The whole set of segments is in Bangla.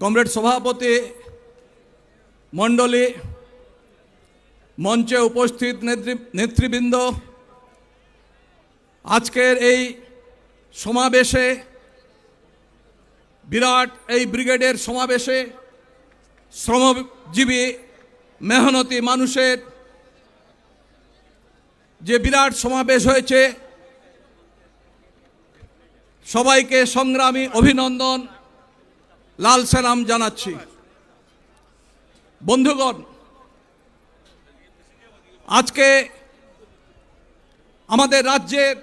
কমরেড সভাপতি মণ্ডলী মঞ্চে উপস্থিত নেতৃ- নেতৃবৃন্দ, আজকের এই সমাবেশে বিরাট এই ব্রিগেডের সমাবেশে শ্রমজীবী মেহনতি মানুষের যে বিরাট সমাবেশ হয়েছে, সবাইকে সংগ্রামী অভিনন্দন। লাল সালাম জানাচ্ছি। বন্ধুগণ, আজকে আমাদের রাজ্যের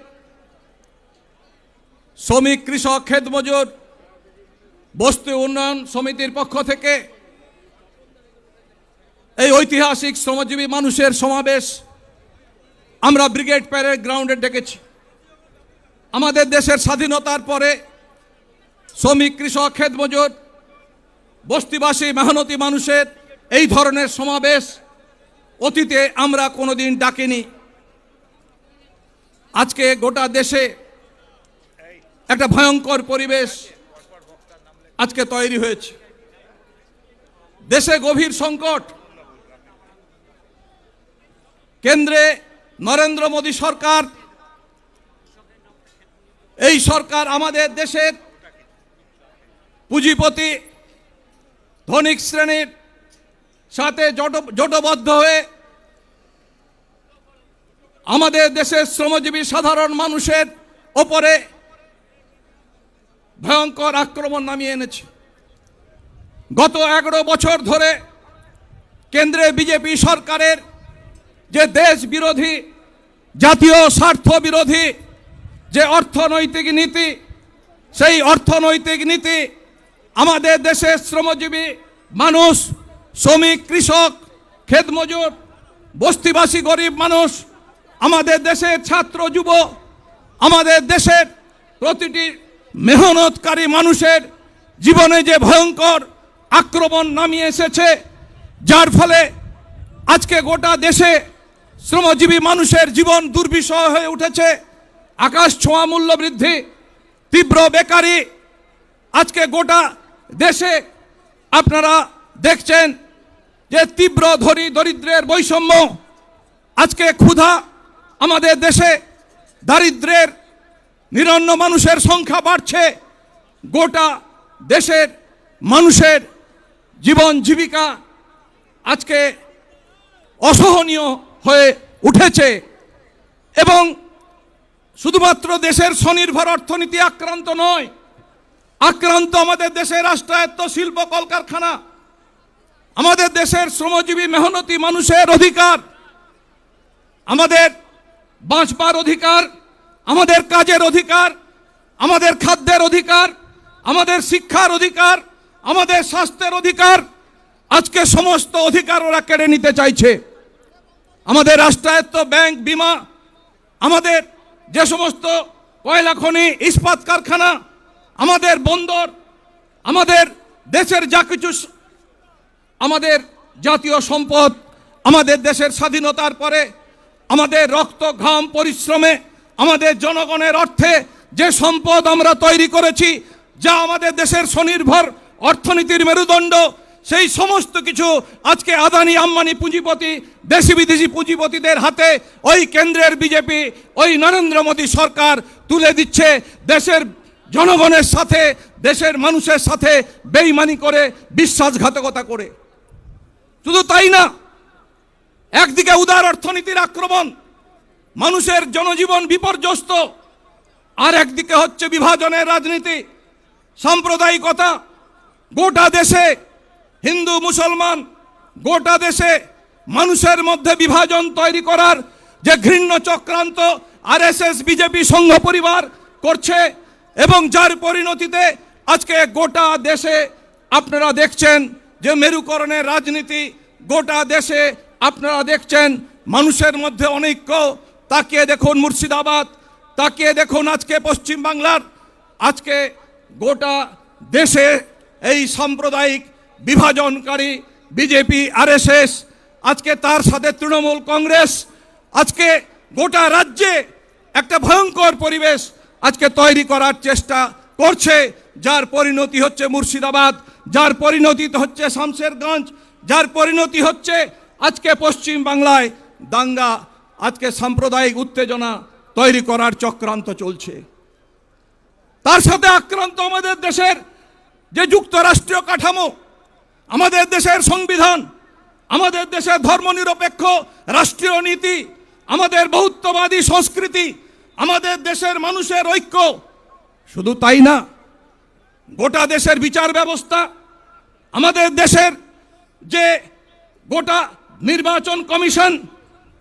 শ্রমিক কৃষক ক্ষেত মজুর বস্তু উন্নয়ন সমিতির পক্ষ থেকে এই ঐতিহাসিক শ্রমজীবী মানুষের সমাবেশ আমরা ব্রিগেড প্যারেড গ্রাউন্ডে ডেকেছি। আমাদের দেশের স্বাধীনতার পরে শ্রমিক কৃষক ক্ষেত মজুর বস্তিবাসী, মেহনতি মানুষের এই ধরনের সমাবেশ অতীতে আমরা কোনোদিন ডাকিনি। আজকে গোটা দেশে একটা ভয়ঙ্কর পরিবেশ আজকে তৈরি হয়েছে। দেশে গভীর সংকট। কেন্দ্রে নরেন্দ্র মোদী সরকার, এই সরকার আমাদের দেশের পুঁজিপতি ধনিক শ্রেণির সাথে জোট- জোটবদ্ধ হয়ে আমাদের দেশের শ্রমজীবী সাধারণ মানুষের ওপরে ভয়ঙ্কর আক্রমণ নামিয়ে এনেছে। গত এগারো বছর ধরে কেন্দ্রে বিজেপি সরকারের যে দেশ বিরোধী, জাতীয় স্বার্থ বিরোধী যে অর্থনৈতিক নীতি, সেই অর্থনৈতিক নীতি আমাদের দেশের শ্রমজীবী, মানুষ, শ্রমিক, কৃষক ক্ষেত মজুর বস্তিবাসী, গরিব মানুষ, আমাদের দেশের ছাত্র, যুব, আমাদের দেশের প্রতিটি মেহনতকারী মানুষের জীবনে যে ভয়ঙ্কর আক্রমণ নামিয়ে এসেছে, যার ফলে আজকে গোটা দেশে শ্রমজীবী মানুষের জীবন দুর্বিষহ হয়ে উঠেছে। আকাশ ছোঁয়া মূল্য বৃদ্ধি, তীব্র বেকারি, আজকে গোটা দেশে আপনারা দেখছেন যে তীব্র ধরি দরিদ্রের বৈষম্য, আজকে ক্ষুধা আমাদের দেশে দারিদ্রের নিরন্ন মানুষের সংখ্যা বাড়ছে। গোটা দেশের মানুষের জীবন জীবিকা আজকে অসহনীয় হয়ে উঠেছে এবং শুধুমাত্র দেশের স্বনির্ভর অর্থনীতি আক্রান্ত নয় আক্রান্ত আমাদের দেশের রাষ্ট্রায়ত্ত শিল্প কলকারখানা, আমাদের দেশের শ্রমজীবী মেহনতি মানুষের অধিকার, আমাদের বাঁচবার অধিকার, আমাদের কাজের অধিকার, আমাদের খাদ্যের অধিকার, আমাদের শিক্ষার অধিকার, আমাদের স্বাস্থ্যের অধিকার, আজকে সমস্ত অধিকার ওরা কেড়ে নিতে চাইছে। আমাদের রাষ্ট্রায়ত্ত ব্যাংক বিমা, আমাদের যে সমস্ত কয়লা খনি, ইস্পাত কারখানা আমাদের বন্দর, আমাদের দেশের যা কিছু আমাদের জাতীয় সম্পদ, আমাদের দেশের স্বাধীনতার পরে আমাদের রক্ত, ঘাম, পরিশ্রমে আমাদের জনগণের অর্থে যে সম্পদ আমরা তৈরি করেছি, যা আমাদের দেশের স্বনির্ভর অর্থনীতির মেরুদণ্ড, সেই সমস্ত কিছু আজকে আদানি, আম্বানি পুঁজিপতি, দেশি বিদেশি পুঁজিপতিদের হাতে ওই কেন্দ্রের বিজেপি, ওই নরেন্দ্র মোদী সরকার তুলে দিচ্ছে দেশের জনগণের সাথে, দেশের মানুষের সাথে বেইমানি করে, বিশ্বাসঘাতকতা করে। শুধু তাই না, একদিকে উদার অর্থনীতির আক্রমণ, মানুষের জনজীবন বিপর্যস্ত, আর একদিকে হচ্ছে বিভাজনের রাজনীতি, সাম্প্রদায়িকতা। গোটা দেশে হিন্দু, মুসলমান, গোটা দেশে মানুষের মধ্যে বিভাজন তৈরি করার যে ঘৃণ্য চক্রান্ত আরএসএস বিজেপি সংঘ পরিবার করছে এবং যার পরিণতিতে আজকে গোটা দেশে আপনারা দেখছেন যে মেরুকরণের রাজনীতি, গোটা দেশে আপনারা দেখছেন মানুষের মধ্যে অনৈক্য। তাকিয়ে দেখুন মুর্শিদাবাদ, তাকিয়ে দেখুন আজকে পশ্চিম বাংলার। আজকে গোটা দেশে এই সাম্প্রদায়িক বিভাজনকারী বিজেপি, আরএসএস, আজকে তার সাথে তৃণমূল কংগ্রেস, আজকে গোটা রাজ্যে একটা ভয়ঙ্কর পরিবেশ আজকে তৈরি করার চেষ্টা করছে, যার পরিণতি হচ্ছে মুর্শিদাবাদ, যার পরিণতি হচ্ছে শামশেরগঞ্জ, যার পরিণতি হচ্ছে আজকে পশ্চিম বাংলায় দাঙ্গা, আজকে সাম্প্রদায়িক উত্তেজনা তৈরি করার চক্রান্ত চলছে। তার সাথে আক্রান্ত আমাদের দেশের যে যুক্তরাষ্ট্রীয় কাঠামো, আমাদের দেশের সংবিধান, আমাদের দেশের ধর্মনিরপেক্ষ রাষ্ট্রীয় নীতি, আমাদের বহুত্ববাদী সংস্কৃতি আমাদের দেশের মানুষের ঐক্য। শুধু তাই না, গোটা দেশের বিচার ব্যবস্থা, আমাদের দেশের যে গোটা নির্বাচন কমিশন,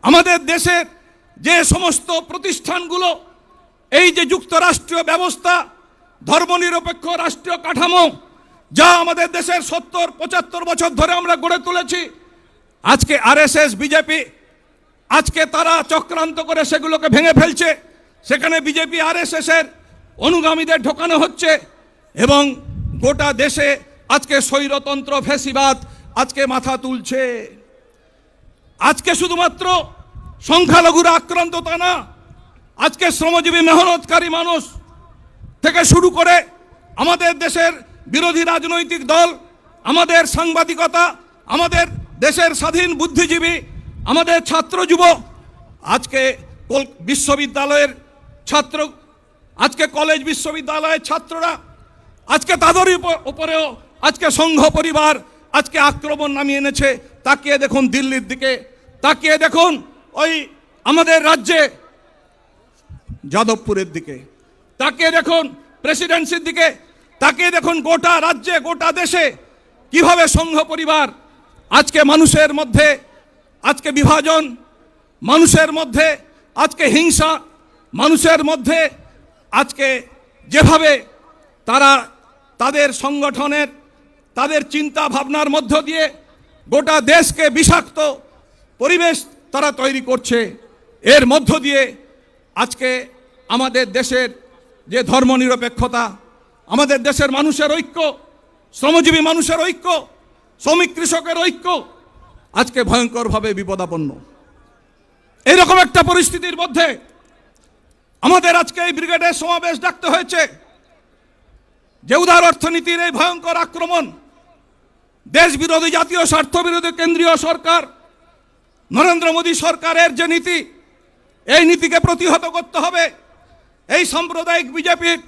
আমাদের দেশের যে সমস্ত প্রতিষ্ঠানগুলো, এই যে যুক্তরাষ্ট্রীয় ব্যবস্থা, ধর্মনিরপেক্ষ রাষ্ট্রীয় কাঠামো, যা আমাদের দেশের সত্তর, পঁচাত্তর বছর ধরে আমরা গড়ে তুলেছি, আজকে আরএসএস, বিজেপি, আজকে তারা চক্রান্ত করে সেগুলোকে ভেঙে ফেলছে। সেখানে বিজেপি আরএসএস এর অনুগামীদের ঢোকানো হচ্ছে এবং গোটা দেশে আজকে স্বৈরতন্ত্র ফেসিবাদ আজকে মাথা তুলছে। আজকে শুধুমাত্র সংখ্যালঘুরা আক্রান্ত তা না, আজকে শ্রমজীবী মেহনতকারী মানুষ থেকে শুরু করে আমাদের দেশের বিরোধী রাজনৈতিক দল, আমাদের সাংবাদিকতা, আমাদের দেশের স্বাধীন বুদ্ধিজীবী, আমাদের ছাত্র যুব, আজকে বিশ্ববিদ্যালয়ের ছাত্র, আজকে কলেজ বিশ্ববিদ্যালয়ের ছাত্ররা, আজকে তাদের উপ- উপরেও আজকে সংঘ পরিবার আজকে আক্রমণ নামিয়ে এনেছে। তাকিয়ে দেখুন দিল্লির দিকে। তাকিয়ে দেখুন ওই আমাদের রাজ্যে যাদবপুরের দিকে। তাকিয়ে দেখুন প্রেসিডেন্সির দিকে। তাকিয়ে দেখুন গোটা রাজ্যে, গোটা দেশে কীভাবে সংঘ পরিবার আজকে মানুষের মধ্যে, আজকে বিভাজন মানুষের মধ্যে, আজকে হিংসা মানুষের মধ্যে আজকে যেভাবে তারা তাদের সংগঠনের, তাদের চিন্তা ভাবনার মধ্য দিয়ে গোটা দেশকে বিষাক্ত পরিবেশ তারা তৈরি করছে, এর মধ্য দিয়ে আজকে আমাদের দেশের যে ধর্মনিরপেক্ষতা, আমাদের দেশের মানুষের ঐক্য, শ্রমজীবী মানুষের ঐক্য, শ্রমিক কৃষকের ঐক্য আজকে ভয়ঙ্করভাবে বিপদাপন্ন। এইরকম একটা পরিস্থিতির মধ্যে আমাদের আজকে এই ব্রিগেডের সমাবেশ ডাকতে হয়েছে। যে উদার অর্থনীতির এই ভয়ঙ্কর আক্রমণ দেশ বিরোধী জাতীয় স্বার্থ বিরোধী কেন্দ্রীয় সরকার, নরেন্দ্র মোদী সরকারের যে নীতি, এই নীতিকে প্রতিহত করতে হবে। এই সাম্প্রদায়িক বিজেপির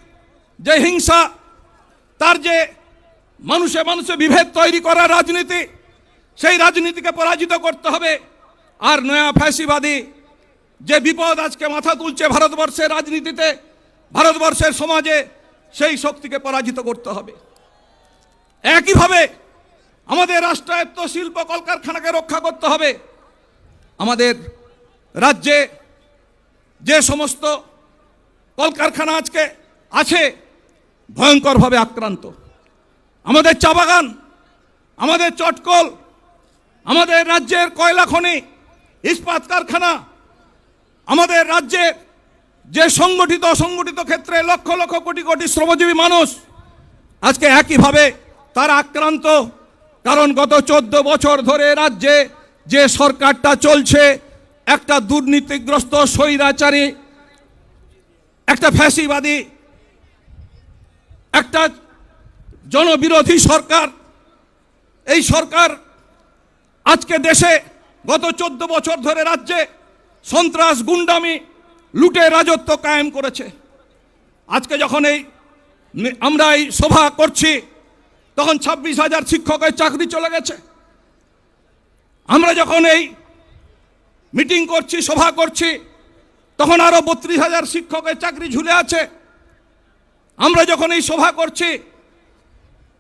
যে হিংসা, তার যে মানুষে মানুষে বিভেদ তৈরি করার রাজনীতি, সেই রাজনীতিকে পরাজিত করতে হবে। আর নয়া ফ্যাসিবাদী যে বিপদ আজকে মাথা তুলছে ভারতবর্ষের রাজনীতিতে, ভারতবর্ষের সমাজে, সেই শক্তিকে পরাজিত করতে হবে। একইভাবে আমাদের রাষ্ট্রায়ত্ত শিল্প কলকারখানাকে রক্ষা করতে হবে। আমাদের রাজ্যে যে সমস্ত কলকারখানা আজকে আছে, ভয়ঙ্করভাবে আক্রান্ত। আমাদের চা বাগান, আমাদের চটকল, আমাদের রাজ্যের কয়লা খনি, ইস্পাত কারখানা আমাদের রাজ্যে যে সংগঠিত অসংগঠিত ক্ষেত্রে লক্ষ লক্ষ কোটি কোটি শ্রমজীবী মানুষ আজকে একইভাবে তারা আক্রান্ত। কারণ গত চোদ্দ বছর ধরে রাজ্যে যে সরকারটা চলছে, একটা দুর্নীতিগ্রস্ত, স্বৈরাচারী, একটা ফ্যাসিবাদী, একটা জনবিরোধী সরকার। এই সরকার আজকে দেশে গত চোদ্দ বছর ধরে রাজ্যে সন্ত্রাস গুন্ডামি, লুটে রাজত্ব কায়েম করেছে। আজকে যখন এই আমরা এই সভা করছি, তখন ছাব্বিশ হাজার শিক্ষকের চাকরি চলে গেছে। আমরা যখন এই মিটিং করছি, সভা করছি, তখন আরও বত্রিশ হাজার শিক্ষকের চাকরি ঝুলে আছে। আমরা যখন এই সভা করছি,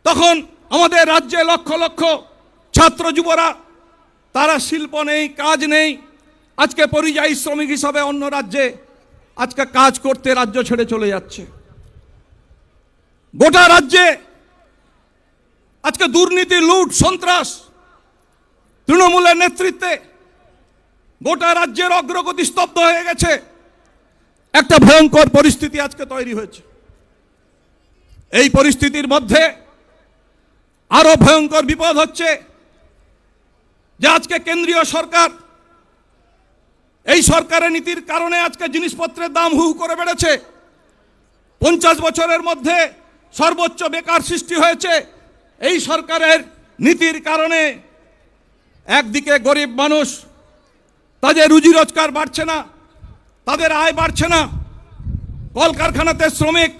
তখন আমাদের রাজ্যে লক্ষ লক্ষ ছাত্র যুবরা, তারা শিল্প নেই, কাজ নেই আজকে পরিযায়ী শ্রমিক হিসাবে অন্য রাজ্যে আজকে কাজ করতে রাজ্য ছেড়ে চলে যাচ্ছে। গোটা রাজ্যে আজকে দুর্নীতি, লুট, সন্ত্রাস তৃণমূলের নেতৃত্বে গোটা রাজ্যের অগ্রগতি স্তব্ধ হয়ে গেছে। একটা ভয়ঙ্কর পরিস্থিতি আজকে তৈরি হয়েছে। এই পরিস্থিতির মধ্যে আরও ভয়ঙ্কর বিপদ হচ্ছে যে আজকে কেন্দ্রীয় সরকার এই সরকারের নীতির কারণে আজকে জিনিসপত্রের দাম হু করে বেড়েছে। পঞ্চাশ বছরের মধ্যে সর্বোচ্চ বেকার সৃষ্টি হয়েছে। এই সরকারের নীতির কারণে একদিকে গরিব মানুষ, তাদের রুজি রোজগার বাড়ছে না, তাদের আয় বাড়ছে না, কলকারখানাতে শ্রমিক,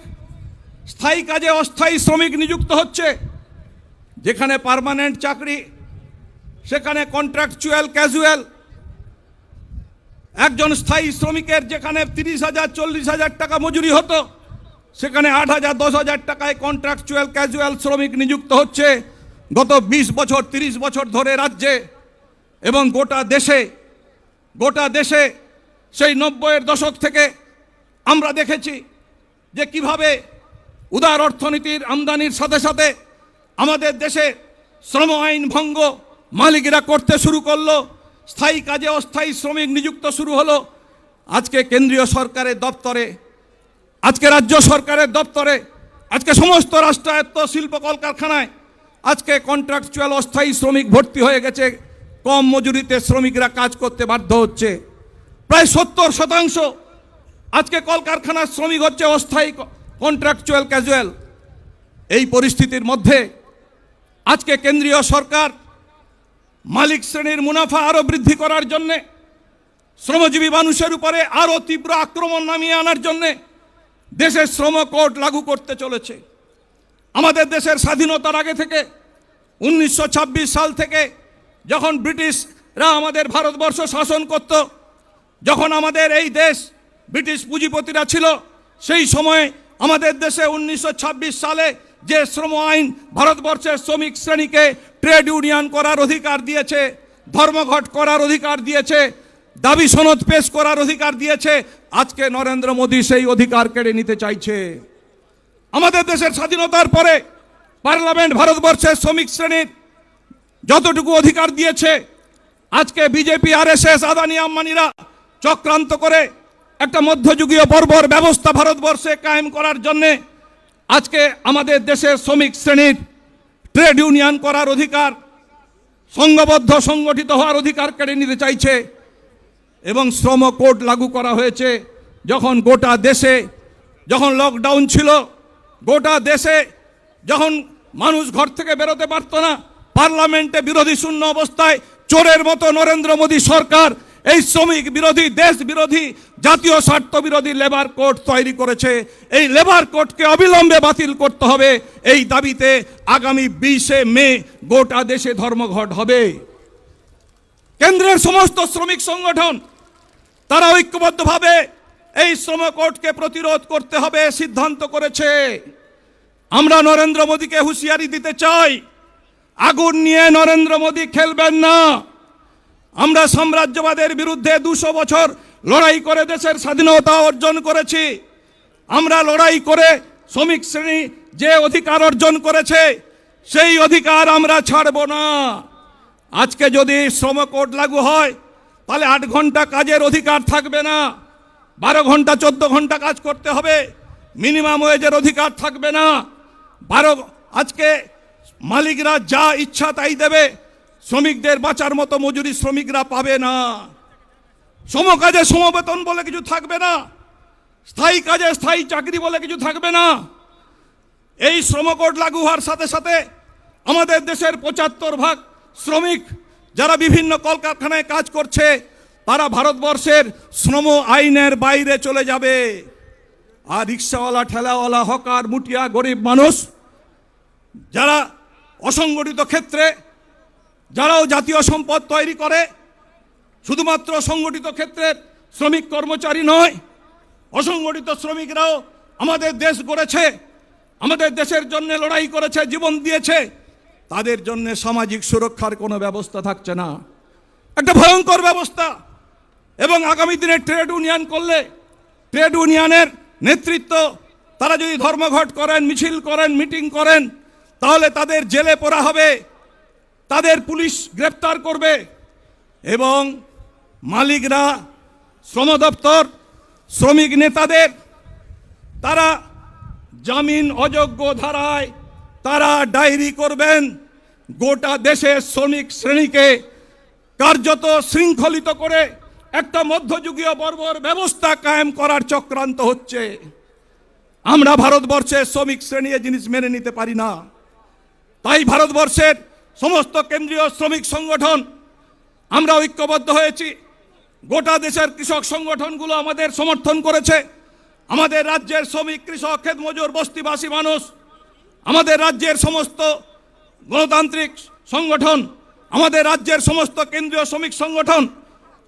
স্থায়ী কাজে অস্থায়ী শ্রমিক নিযুক্ত হচ্ছে, যেখানে পার্মানেন্ট চাকরি, সেখানে কন্ট্রাকচুয়াল, ক্যাজুয়াল একজন স্থায়ী শ্রমিকের যেখানে তিরিশ হাজার, চল্লিশ হাজার টাকা মজুরি হতো, সেখানে আট হাজার, দশ হাজার টাকায় কন্ট্রাকচুয়াল ক্যাজুয়াল শ্রমিক নিযুক্ত হচ্ছে। গত বিশ বছর, তিরিশ বছর ধরে রাজ্যে এবং গোটা দেশে গোটা দেশে সেই নব্বইয়ের দশক থেকে আমরা দেখেছি যে কীভাবে উদার অর্থনীতির আমদানির সাথে সাথে আমাদের দেশে শ্রম আইন ভঙ্গ মালিকেরা করতে শুরু করল। স্থায়ী কাজে অস্থায়ী শ্রমিক নিযুক্ত শুরু হলো। আজকে কেন্দ্রীয় সরকারের দপ্তরে, আজকে রাজ্য সরকারের দপ্তরে, আজকে সমস্ত রাষ্ট্রায়ত্ত শিল্প কলকারখানায় আজকে কন্ট্রাকচুয়াল অস্থায়ী শ্রমিক ভর্তি হয়ে গেছে। কম মজুরিতে শ্রমিকরা কাজ করতে বাধ্য হচ্ছে। প্রায় সত্তর শতাংশ আজকে কলকারখানার শ্রমিক হচ্ছে অস্থায়ী কন্ট্রাকচুয়াল ক্যাজুয়াল এই পরিস্থিতির মধ্যে আজকে কেন্দ্রীয় সরকার মালিক শ্রেণির মুনাফা আরও বৃদ্ধি করার জন্যে, শ্রমজীবী মানুষের উপরে আরও তীব্র আক্রমণ নামিয়ে আনার জন্যে দেশের শ্রম কোড লাগু করতে চলেছে। আমাদের দেশের স্বাধীনতার আগে থেকে, উনিশশো ছাব্বিশ সাল থেকে যখন ব্রিটিশরা আমাদের ভারতবর্ষ শাসন করত, যখন আমাদের এই দেশ ব্রিটিশ পুঁজিপতিরা ছিল, সেই সময়ে আমাদের দেশে উনিশশো ছাব্বিশ সালে যে শ্রম আইন ভারতবর্ষের শ্রমিক শ্রেণীকে ট্রেড ইউনিয়ন করার অধিকার দিয়েছে, ধর্মঘট করার অধিকার দিয়েছে, দাবি সনদ পেশ করার অধিকার দিয়েছে, আজকে নরেন্দ্র মোদী সেই অধিকার কেড়ে নিতে চাইছে। আমাদের দেশের স্বাধীনতার পরে পার্লামেন্ট ভারতবর্ষের শ্রমিক শ্রেণির যতটুকু অধিকার দিয়েছে, আজকে বিজেপি, আরএসএস, আদানি, আম্বানিরা চক্রান্ত করে একটা মধ্যযুগীয় বর্বর ব্যবস্থা ভারতবর্ষে কায়েম করার জন্যে আজকে আমাদের দেশের শ্রমিক শ্রেণির ট্রেড ইউনিয়ন করার অধিকার, সংঘবদ্ধ সংগঠিত হওয়ার অধিকার কেড়ে নিতে চাইছে এবং শ্রম কোড লাগু করা হয়েছে। যখন গোটা দেশে যখন লকডাউন ছিল, গোটা দেশে যখন মানুষ ঘর থেকে বেরোতে পারত না, পার্লামেন্টে বিরোধী শূন্য অবস্থায় চোরের মতো নরেন্দ্র মোদী সরকার, এই শ্রমিক বিরোধী, দেশ বিরোধী জাতীয় স্বার্থ বিরোধী লেবার কোড তৈরি করেছে। এই লেবার কোডকে অবিলম্বে বাতিল করতে হবে। এই দাবিতে আগামী বিশে মে গোটা দেশে ধর্মঘট হবে। কেন্দ্রের সমস্ত শ্রমিক সংগঠন, তারা ঐক্যবদ্ধভাবে এই শ্রম কোর্টকে প্রতিরোধ করতে হবে সিদ্ধান্ত করেছে। আমরা নরেন্দ্র মোদীকে হুঁশিয়ারি দিতে চাই। আগুন নিয়ে নরেন্দ্র মোদী খেলবেন না। আমরা সাম্রাজ্যবাদের বিরুদ্ধে দুশো বছর লড়াই করে দেশের স্বাধীনতা অর্জন করেছি। আমরা লড়াই করে শ্রমিক শ্রেণি যে অধিকার অর্জন করেছে, সেই অধিকার আমরা ছাড়ব না। আজকে যদি শ্রম কোড লাগু হয়, তাহলে আট ঘণ্টা কাজের অধিকার থাকবে না। বারো ঘণ্টা, চোদ্দ ঘণ্টা কাজ করতে হবে। মিনিমাম ওয়েজের অধিকার থাকবে না। বারো, আজকে মালিকরা যা ইচ্ছা তাই দেবে। শ্রমিকদের বাঁচার মতো মজুরি শ্রমিকরা পাবে না। সমকাজে সমবেতন বলে কিছু থাকবে না। স্থায়ী কাজে স্থায়ী চাকরি বলে কিছু থাকবে না। এই শ্রমকোড লাগু হওয়ার সাথে সাথে আমাদের দেশের পঁচাত্তর ভাগ শ্রমিক যারা বিভিন্ন কলকারখানায় কাজ করছে, তারা ভারতবর্ষের শ্রম আইনের বাইরে চলে যাবে। আর রিক্সাওয়ালা, ঠেলাওয়ালা, হকার, মুটিয়া, গরিব মানুষ যারা অসংগঠিত ক্ষেত্রে, যারাও জাতীয় সম্পদ তৈরি করে শুধুমাত্র সংগঠিত ক্ষেত্রের শ্রমিক কর্মচারী নয়, অসংগঠিত শ্রমিকরাও আমাদের দেশ গড়েছে, আমাদের দেশের জন্য লড়াই করেছে, জীবন দিয়েছে। তাদের জন্য সামাজিক সুরক্ষার কোনো ব্যবস্থা থাকছে না। একটা ভয়ঙ্কর ব্যবস্থা। এবং আগামী দিনে ট্রেড ইউনিয়ন করলে, ট্রেড ইউনিয়নের নেতৃত্ব, তারা যদি ধর্মঘট করেন, মিছিল করেন, মিটিং করেন, তাহলে তাদের জেলে পড়া হবে, তাদের পুলিশ গ্রেপ্তার করবে। এবং মালিকরা, শ্রম দপ্তর, শ্রমিক নেতাদের, তারা জামিন অযোগ্য ধারায় তারা ডায়েরি করবেন। গোটা দেশের শ্রমিক শ্রেণীকে কার্যত শৃঙ্খলিত করে একটা মধ্যযুগীয় বর্বর ব্যবস্থা কায়েম করার চক্রান্ত হচ্ছে। আমরা ভারতবর্ষের শ্রমিক শ্রেণি জিনিস মেনে নিতে পারি না। তাই ভারতবর্ষের সমস্ত কেন্দ্রীয় শ্রমিক সংগঠন, আমরা ঐক্যবদ্ধ হয়েছি। গোটা দেশের কৃষক সংগঠনগুলো আমাদের সমর্থন করেছে। আমাদের রাজ্যের শ্রমিক, কৃষক, ক্ষেত মজুর, বস্তিবাসী মানুষ, আমাদের রাজ্যের সমস্ত গণতান্ত্রিক সংগঠন, আমাদের রাজ্যের সমস্ত কেন্দ্রীয় শ্রমিক সংগঠন,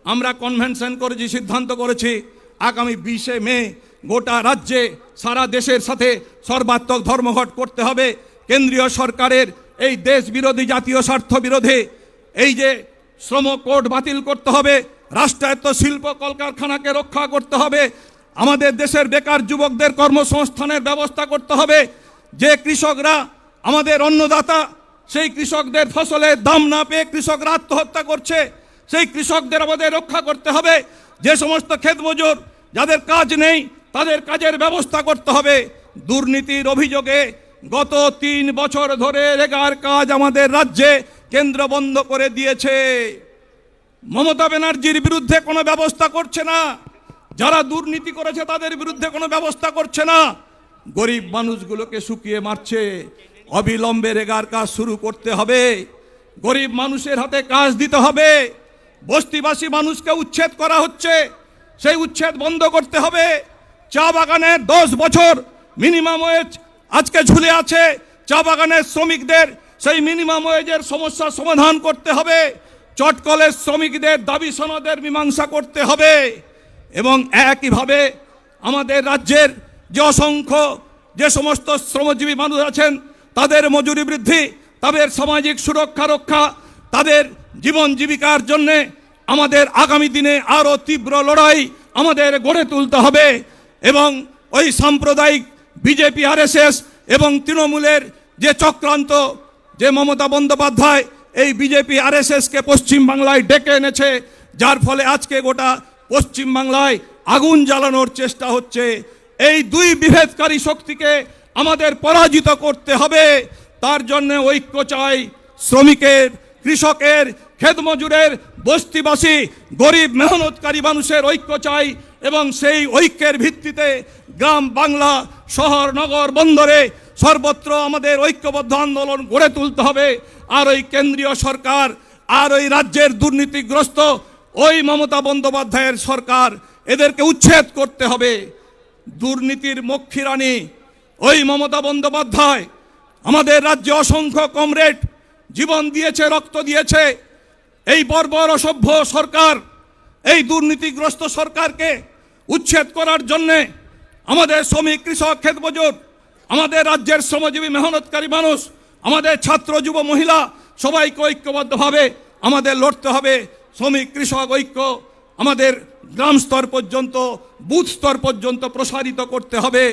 আমরা কনভেনশন করেছি, সিদ্ধান্ত করেছি, আগামী বিশে মে গোটা রাজ্যে, সারা দেশের সাথে সর্বাত্মক ধর্মঘট করতে হবে। কেন্দ্রীয় সরকারের এই দেশ বিরোধী জাতীয় স্বার্থ বিরোধী এই যে শ্রম কোড বাতিল করতে হবে রাষ্ট্রায়ত্ত শিল্প কলকারখানাকে রক্ষা করতে হবে। আমাদের দেশের বেকার যুবকদের কর্মসংস্থানের ব্যবস্থা করতে হবে। যে কৃষকরা আমাদের অন্নদাতা, সেই কৃষকদের ফসলের দাম না পেয়ে কৃষকরা আত্মহত্যা করছে, সেই কৃষকদের আমাদের রক্ষা করতে হবে। যে সমস্ত ক্ষেত মজুর, যাদের কাজ নেই, তাদের কাজের ব্যবস্থা করতে হবে। দুর্নীতির অভিযোগে গত তিন বছর ধরে রেগার কাজ আমাদের রাজ্যে কেন্দ্র বন্ধ করে দিয়েছে। মমতা ব্যানার্জির বিরুদ্ধে কোনো ব্যবস্থা করছে না। যারা দুর্নীতি করেছে তাদের বিরুদ্ধে কোনো ব্যবস্থা করছে না। গরিব মানুষগুলোকে শুকিয়ে মারছে। অবিলম্বে রেগার কাজ শুরু করতে হবে। গরিব মানুষের হাতে কাজ দিতে হবে। বস্তিবাসী মানুষকে উচ্ছেদ করা হচ্ছে। সেই উচ্ছেদ বন্ধ করতে হবে। চা বাগানের দশ বছর মিনিমাম ওয়েজ আজকে ঝুলে আছে। চা বাগানের শ্রমিকদের সেই মিনিমাম ওয়েজের সমস্যা সমাধান করতে হবে। চটকলের শ্রমিকদের দাবি সনদের মীমাংসা করতে হবে এবং একইভাবে আমাদের রাজ্যের যে অসংখ্য, যে সমস্ত শ্রমজীবী মানুষ আছেন, তাদের মজুরি বৃদ্ধি, তাদের সামাজিক সুরক্ষা রক্ষা, তাদের জীবন জীবিকার জন্যে আমাদের আগামী দিনে আরও তীব্র লড়াই আমাদের গড়ে তুলতে হবে এবং ওই সাম্প্রদায়িক বিজেপি, আরএসএস এবং তৃণমূলের যে চক্রান্ত, যে মমতা বন্দ্যোপাধ্যায় এই বিজেপি আরএসএসকে পশ্চিম বাংলায় ডেকে এনেছে, যার ফলে আজকে গোটা পশ্চিম বাংলায় আগুন জ্বালানোর চেষ্টা হচ্ছে। এই দুই বিভেদকারী শক্তিকে আমাদের পরাজিত করতে হবে। তার জন্য ঐক্য চাই শ্রমিকের, কৃষকের খেত মজুরের বস্তিবাসী, গরিব, মেহনতকারী মানুষের ঐক্য চাই এবং সেই ঐক্যের ভিত্তিতে গ্রাম, বাংলা, শহর, নগর, বন্দরে সর্বত্র আমাদের ঐক্যবদ্ধ আন্দোলন গড়ে তুলতে হবে। আর ওই কেন্দ্রীয় সরকার, আর ওই রাজ্যের দুর্নীতিগ্রস্ত, ওই মমতা বন্দ্যোপাধ্যায়ের সরকার, এদেরকে উচ্ছেদ করতে হবে। দুর্নীতির মক্ষিরানী ওই মমতা বন্দ্যোপাধ্যায়, আমাদের রাজ্যে অসংখ্য কমরেড জীবন দিয়েছে, রক্ত দিয়েছে। এই বর্বর অসভ্য সরকার, এই দুর্নীতিগ্রস্ত সরকারকে উচ্ছেদ করার জন্যে আমাদের শ্রমিক, কৃষক ক্ষেত মজুর আমাদের রাজ্যের শ্রমজীবী মেহনতকারী মানুষ, আমাদের ছাত্র যুব মহিলা, সবাইকে ঐক্যবদ্ধভাবে আমাদের লড়তে হবে। শ্রমিক, কৃষক, ঐক্য আমাদের গ্রাম স্তর পর্যন্ত, বুথ স্তর পর্যন্ত প্রসারিত করতে হবে।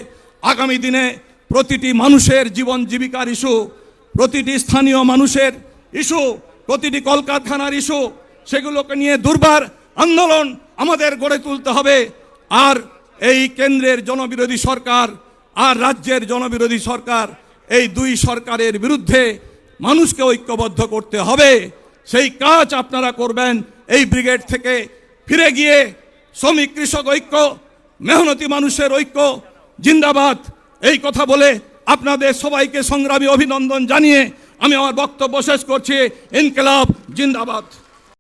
আগামী দিনে প্রতিটি মানুষের জীবন জীবিকার ইস্যু, প্রতিটি স্থানীয় মানুষের ইস্যু, প্রতিটি কলকারখানার ইস্যু, সেগুলোকে নিয়ে দুর্বার আন্দোলন আমাদের গড়ে তুলতে হবে। আর এই কেন্দ্রের জনবিরোধী সরকার আর রাজ্যের জনবিরোধী সরকার এই দুই সরকারের বিরুদ্ধে মানুষকে ঐক্যবদ্ধ করতে হবে। সেই কাজ আপনারা করবেন এই ব্রিগেড থেকে ফিরে গিয়ে শ্রমিক, কৃষক ঐক্য, মেহনতি মানুষের ঐক্য। জিন্দাবাদ। এই কথা বলে আপনাদের সবাইকে সংগ্রামী অভিনন্দন জানিয়ে আমি আমার বক্তব্য শেষ করছি। ইনকেলাব, জিন্দাবাদ।